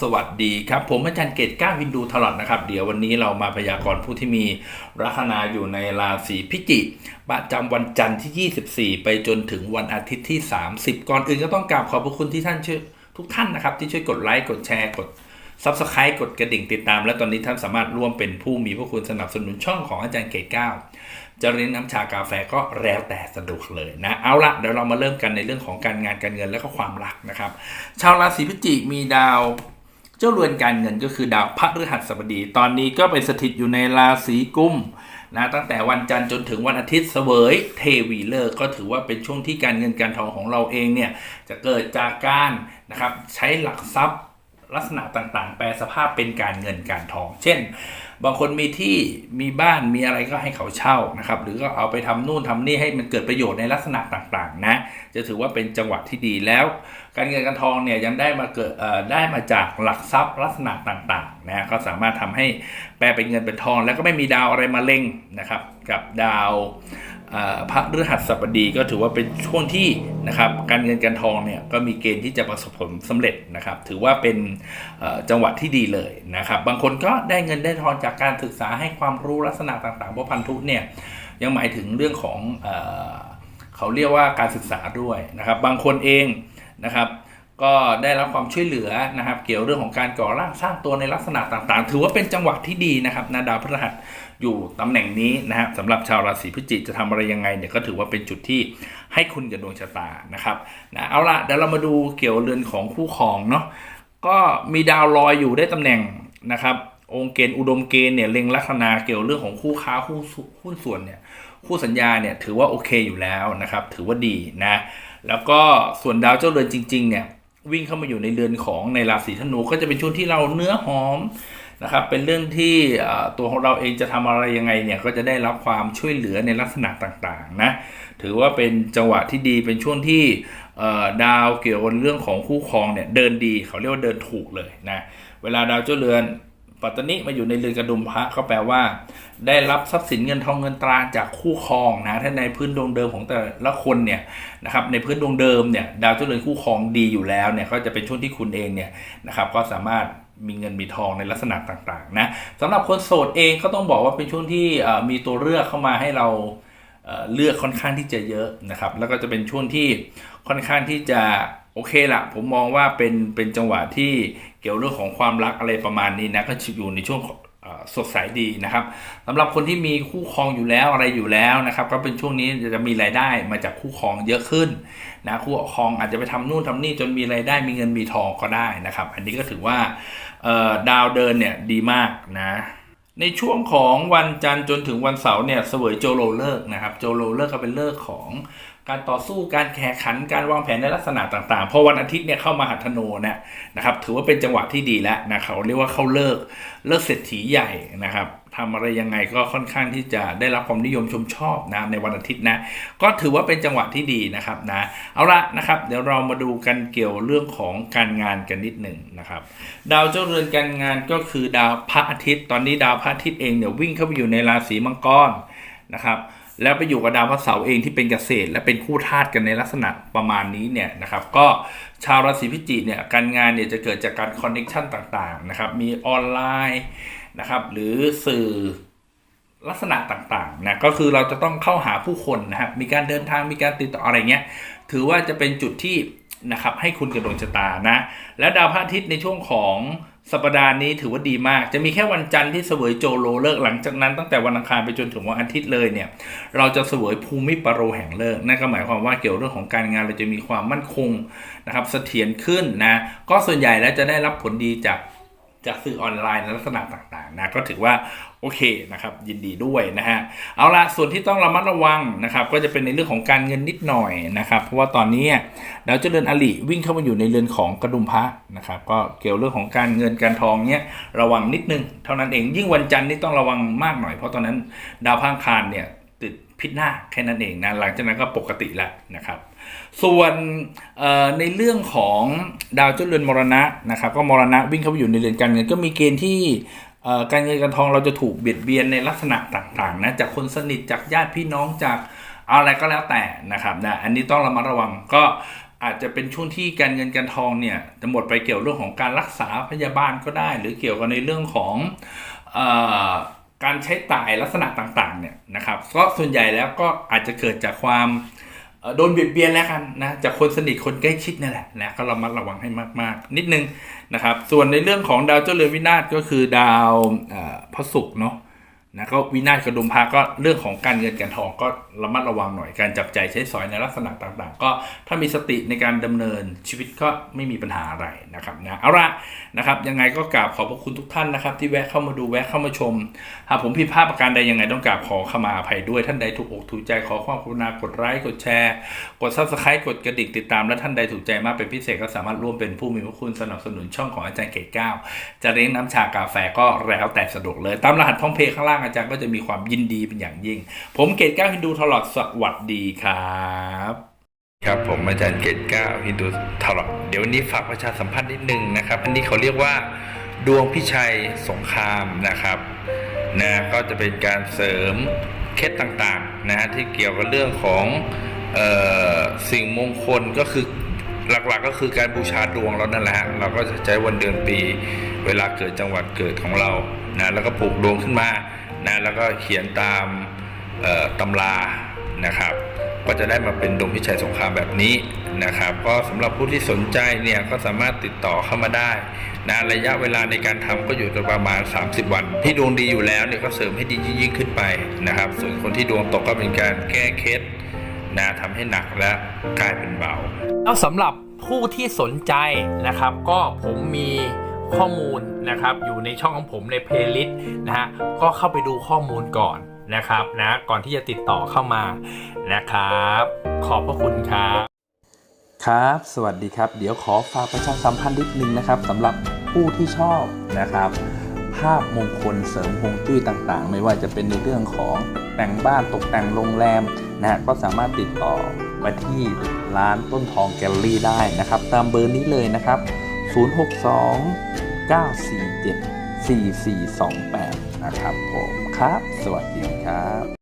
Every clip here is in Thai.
สวัสดีครับ ผมอาจารย์เกตก้าวินดูตลอดนะครับ เดี๋ยววันนี้เรามาพยากรณ์ผู้ที่มีลัคนาอยู่ในราศีพิจิกประจำวันจันทร์ที่ 24 ไปจนถึงวันอาทิตย์ที่ 30 ก่อนอื่นก็ต้องกราบขอบพระคุณที่ท่านช่วยทุกท่านนะครับ ที่ช่วยกดไลค์กดแชร์กด Subscribe กดกระดิ่งติดตาม และตอนนี้ท่านสามารถร่วมเป็นผู้มีพระคุณสนับสนุนช่องของอาจารย์เกตก้าจะเรียนน้ำชากาแฟก็แล้วแต่สะดวกเลยนะ เอาละเดี๋ยวเรามาเริ่มกันในเรื่องของการงานการเงินและก็ความรักนะครับ ชาวราศีพิจิกมีดาว จ้าเรือนการเงินก็คือดาวพระฤหัสบดี ตอนนี้ก็ไปสถิตอยู่ในราศีกุมนะตั้งแต่วันจันทร์จนถึงวันอาทิตย์เสวยเทวีเลอร์ก็ถือว่าเป็นช่วงที่การเงินการทองของเราเองเนี่ยจะเกิดจากการนะครับใช้หลักทรัพย์ลักษณะต่างๆ แปลสภาพเป็นการเงินการทอง เช่น บางคนมีที่มีบ้านมีอะไรก็ให้เขาเช่านะครับ หรือก็เอาไปทำนู่นทำนี่ให้มันเกิดประโยชน์ในลักษณะต่างๆ นะ จะถือว่าเป็นจังหวะที่ดีแล้ว การเงินการทองเนี่ยยังได้มาเกิดได้มาจากหลักทรัพย์ลักษณะต่างๆนะก็สามารถทำให้แปลเป็นเงินเป็นทอง แล้วก็ไม่มีดาวอะไรมาเล็งนะครับ กับดาว พระฤหัสบดีก็ถือว่าเป็นช่วงที่นะครับการเงินการทองเนี่ยก็มีเกณฑ์ที่จะประสบผลสำเร็จนะครับ ถือว่าเป็นจังหวะที่ดีเลยนะครับ บางคนก็ได้เงินได้ทองจากการศึกษาให้ความรู้ลักษณะต่างๆเพราะพันธุเนี่ยยังหมายถึงเรื่องของเออเขาเรียกว่าการศึกษาด้วยนะครับ บางคนเองนะครับก็ได้รับความช่วยเหลือนะครับ เกี่ยวเรื่องของการก่อร่างสร้างตัวในลักษณะต่างๆ ถือว่าเป็นจังหวะที่ดีนะครับนาดาวพฤหัส อยู่ตำแหน่งนี้นะครับสำหรับชาวราศีพฤศจิกจะทำอะไรยังไงเนี่ยก็ถือว่าเป็นจุดที่ให้คุณกับดวงชะตานะครับนะเอาละเดี๋ยวเรามาดูเกี่ยวเรือนของคู่ครองเนาะก็มีดาวลอยอยู่ได้ตำแหน่งนะครับ องค์เกณฑ์อุดมเกณฑ์เนี่ยเล็งลัคนาเกี่ยวเรื่องของคู่ค้าคู่สุหุ้นส่วนเนี่ยคู่สัญญาเนี่ยถือว่าโอเคอยู่แล้วนะครับถือว่าดีนะแล้วก็ส่วนดาวเจ้าเรือนจริงๆเนี่ยวิ่งเข้ามาอยู่ในเรือนของในราศีธนูก็จะเป็นช่วงที่เราเนื้อหอม นะครับเป็นเรื่องที่ตัวของเราเองจะทำอะไรยังไงเนี่ยก็จะได้รับความช่วยเหลือในลักษณะต่างๆนะถือว่าเป็นจังหวะที่ดีเป็นช่วงที่ดาวเกี่ยวกับเรื่องของคู่ครองเนี่ยเดินดีเขาเรียกว่าเดินถูกเลยนะเวลาดาวเจ้าเรือนปัตตนิมาอยู่ในเรือนกระดุมพระก็แปลว่า ได้รับทรัพย์สินเงินทองเงินตราจากคู่ครองนะถ้าในพื้นดวงเดิมของแต่ละคนเนี่ยนะครับในพื้นดวงเดิมเนี่ยดาวเจ้าเรือนคู่ครองดีอยู่แล้วเนี่ยก็จะเป็นช่วงที่คุณเองเนี่ยนะครับก็สามารถ มีเงินมีทองในลักษณะต่างๆนะสำหรับคนโสดเองก็ต้องบอกว่าเป็นช่วงที่มีตัวเลือกเข้ามาให้เราเลือกค่อนข้างที่จะเยอะนะครับ แล้วก็จะเป็นช่วงที่ค่อนข้างที่จะโอเคละผมมองว่าเป็นเป็นจังหวะที่เกี่ยวเรื่องของความรักอะไรประมาณนี้นะก็อยู่ในช่วง สดใสดีนะครับสำหรับคนที่มีคู่ครองอยู่แล้วอะไรอยู่แล้วนะครับ ก็เป็นช่วงนี้จะมีรายได้มาจากคู่ครองเยอะขึ้นนะคู่ครองอาจจะไปทำนู่นทำนี่จนมีรายได้มีเงินมีทองก็ได้นะครับ อันนี้ก็ถือว่าดาวเดินเนี่ยดีมากนะในช่วงของวันจันทร์จนถึงวันเสาร์เนี่ยเสวยโจโลเลิกษ์นะครับ โจโลเลิกก็เป็นเลิกษ์ของ การต่อสู้การแข่งขันการวางแผนในลักษณะต่างๆ พอวันอาทิตย์เนี่ยเข้ามาหัตถโนเนี่ยนะครับ ถือว่าเป็นจังหวะที่ดีแล้วนะเขาเรียกว่าเข้าเลิกเลิกเศรษฐีใหญ่นะครับทำอะไรยังไงก็ค่อนข้างที่จะได้รับความนิยมชมชอบนะในวันอาทิตย์นะก็ถือว่าเป็นจังหวะที่ดีนะครับนะเอาละนะครับ เดี๋ยวเรามาดูกันเกี่ยวเรื่องของการงานกันนิดหนึ่งนะครับ ดาวเจ้าเรือนการงานก็คือดาวพระอาทิตย์ ตอนนี้ดาวพระอาทิตย์เองเนี่ยวิ่งเข้าไปอยู่ในราศีมังกรนะครับ แล้วไปอยู่กับดาวพระเสาร์เองที่เป็นเกษตร และเป็นคู่ธาตุกันในลักษณะประมาณนี้เนี่ยนะครับก็ชาวราศีพิจิกเนี่ยการงานเนี่ยจะเกิดจากการคอนเน็ชันต่างๆนะครับมีออนไลน์นะครับหรือสื่อลักษณะต่างๆนะก็คือเราจะต้องเข้าหาผู้คนนะครับมีการเดินทางมีการติดต่ออะไรเงี้ยถือว่าจะเป็นจุดที่นะครับให้คุณกับดวงชะตานะและดาวพระอาทิตย์ในช่วงของ สัปดาห์นี้ถือว่าดีมาก จะมีแค่วันจันทร์ที่เสวยโจโลเลิกหลังจากนั้นตั้งแต่วันอังคารไปจนถึงวันอาทิตย์เลยเนี่ย เราจะเสวยภูมิปโรแห่งเลิกนั่นก็หมายความว่าเกี่ยวเรื่องของการงานเราจะมีความมั่นคงนะครับเสถียรขึ้นนะ ก็ส่วนใหญ่แล้วจะได้รับผลดีจากจากสื่อออนไลน์ในลักษณะต่างๆนะก็ถือว่า โอเคนะครับยินดีด้วยนะฮะเอาละส่วนที่ต้องระมัดระวังนะครับก็จะเป็นในเรื่องของการเงินนิดหน่อยนะครับเพราะว่าตอนนี้ดาวเจริญอลิวิ่งเข้ามาอยู่ในเรือนของกระดุมพระนะครับก็เกี่ยวเรื่องของการเงินการทองเนี้ยระวังนิดนึงเท่านั้นเองยิ่งวันจันทร์นี่ต้องระวังมากหน่อยเพราะตอนนั้นดาวพังคารเนี่ยติดพิษหน้าแค่นั้นเองนะหลังจากนั้นก็ปกติแล้วนะครับ ส่วนในเรื่องของดาวเจ้าเรือนมรณะนะครับก็มรณะวิ่งเข้าไปอยู่ในเรือนการเงินก็มีเกณฑ์ที่ การเงินการทองเราจะถูกเบียดเบียนในลักษณะต่างๆนะจากคนสนิทจากญาติพี่น้องจากอะไรก็แล้วแต่นะครับนะอันนี้ต้องระมัดระวังก็อาจจะเป็นช่วงที่การเงินการทองเนี่ยจะหมดไปเกี่ยวเรื่องของการรักษาพยาบาลก็ได้ หรือเกี่ยวกับในเรื่องของออการใช้จ่ายลักษณะต่างๆเนี่ยนะครับก็ส่วนใหญ่แล้วก็อาจจะเกิดจากความ โดนเบียดเบียนแล้วกันนะจากคนสนิทคนใกล้ชิดนี่แหละนะก็รามัดระวังให้มากๆ นิดนึงนะครับ ส่วนในเรื่องของดาวเจ้าเรือนวินาศก็คือดาวพ่อพระศุกร์เนาะ นะก็วินาศกระดุมพระก็เรื่องของการเงินการทองก็ระมัดระวังหน่อยการจับใจใช้สอยในลักษณะต่างๆ ก็ถ้ามีสติในการดำเนินชีวิตก็ไม่มีปัญหาอะไรนะครับนะเอาละนะครับยังไงก็กราบขอบพระคุณทุกท่านนะครับ ที่แวะเข้ามาดูแวะเข้ามาชม หากผมผิดพลาดประการใดยังไงต้องกราบขอขมาอภัยด้วยท่านใดถูกอกถูกใจขอความกรุณากดไลค์กดแชร์ กด subscribe กดกระดิ่งติดตามและท่านใดถูกใจมากเป็นพิเศษก็สามารถร่วมเป็นผู้มีพระคุณสนับสนุนช่องของอาจารย์เกตเก้าจะเลี้ยงน้ำชากาแฟก็แล้วแต่สะดวกเลยตามรหัสพร้อมเพย์ข้างล่างอาจารย์ก็จะมีความยินดีเป็นอย่างยิ่ง ผมเกตเก้าฮินดูทลอดสวัสดีครับ ครับผมอาจารย์เกตเก้าฮินดูทลอดเดี๋ยววันนี้ฝากประชาสัมพันธ์นิดนึงนะครับ อันนี้เขาเรียกว่าดวงพิชัยสงครามนะครับนะก็จะเป็นการเสริมเคล็ดต่างๆนะฮะที่เกี่ยวกับเรื่องของออสิ่งมงคลก็คือหลักๆก็คือการบูชาดวงเรานั่นแหละฮะเราก็จะใช้วันเดือนปี เวลาเกิดจังหวัดเกิดของเรานะแล้วก็ปลูกดวงขึ้นมา นะแล้วก็เขียนตามตำรานะครับ ก็จะได้มาเป็นดวงพิชัยสงครามแบบนี้นะครับ ก็สำหรับผู้ที่สนใจเนี่ยก็สามารถติดต่อเข้ามาได้นะระยะเวลาในการทำก็อยู่ประมาณ 30 วัน ที่ดวงดีอยู่แล้วเนี่ยก็เสริมให้ดียิ่งขึ้นไปนะครับ ส่วนคนที่ดวงตกก็เป็นการแก้เคล็ดนะทำให้หนักและกลายเป็นเบาแล้วสำหรับผู้ที่สนใจนะครับ ก็ผมมี ข้อมูลนะครับอยู่ในช่องของผมในเพลย์ลิสต์นะฮะก็เข้าไปดูข้อมูลก่อนนะครับนะก่อนที่จะติดต่อเข้ามานะครับ ขอบพระคุณครับครับ สวัสดีครับ เดี๋ยวขอฝากประชาสัมพันธ์นิดนึงนะครับสำหรับผู้ที่ชอบนะครับ ภาพมงคลเสริมฮวงจุ้ยต่างๆ ไม่ว่าจะเป็นในเรื่องของแต่งบ้านตกแต่งโรงแรมนะฮะก็สามารถติดต่อมาที่ร้านต้นทองแกลลี่ได้นะครับ ตามเบอร์นี้เลยนะครับ 062 947 4428 นะครับผมครับ สวัสดีครับ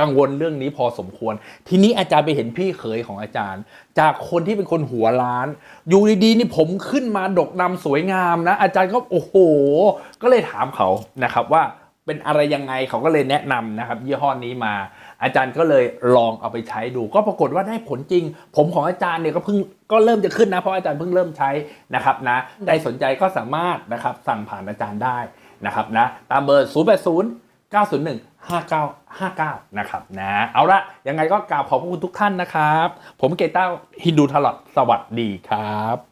กังวลเรื่องนี้พอสมควร ทีนี้อาจารย์ไปเห็นพี่เขยของอาจารย์ จากคนที่เป็นคนหัวล้าน อยู่ดีๆนี่ผมขึ้นมาดกดำสวยงามนะ อาจารย์ก็โอ้โห ก็เลยถามเขานะครับว่าเป็นอะไรยังไงเขาก็เลยแนะนำนะครับ ยี่ห้อนี้มา อาจารย์ก็เลยลองเอาไปใช้ดู ก็ปรากฏว่าได้ผลจริง ผมของอาจารย์เนี่ยก็เพิ่งก็เริ่มจะขึ้นนะ เพราะอาจารย์เพิ่งเริ่มใช้นะครับนะใครสนใจก็สามารถนะครับสั่งผ่านอาจารย์ได้นะครับนะตามเบอร์ 0 8 0 901 5959 นะครับนะเอาละยังไงก็กราบขอบพระคุณทุกท่านนะครับ ผมเกต้าฮินดูทลอดสวัสดีครับ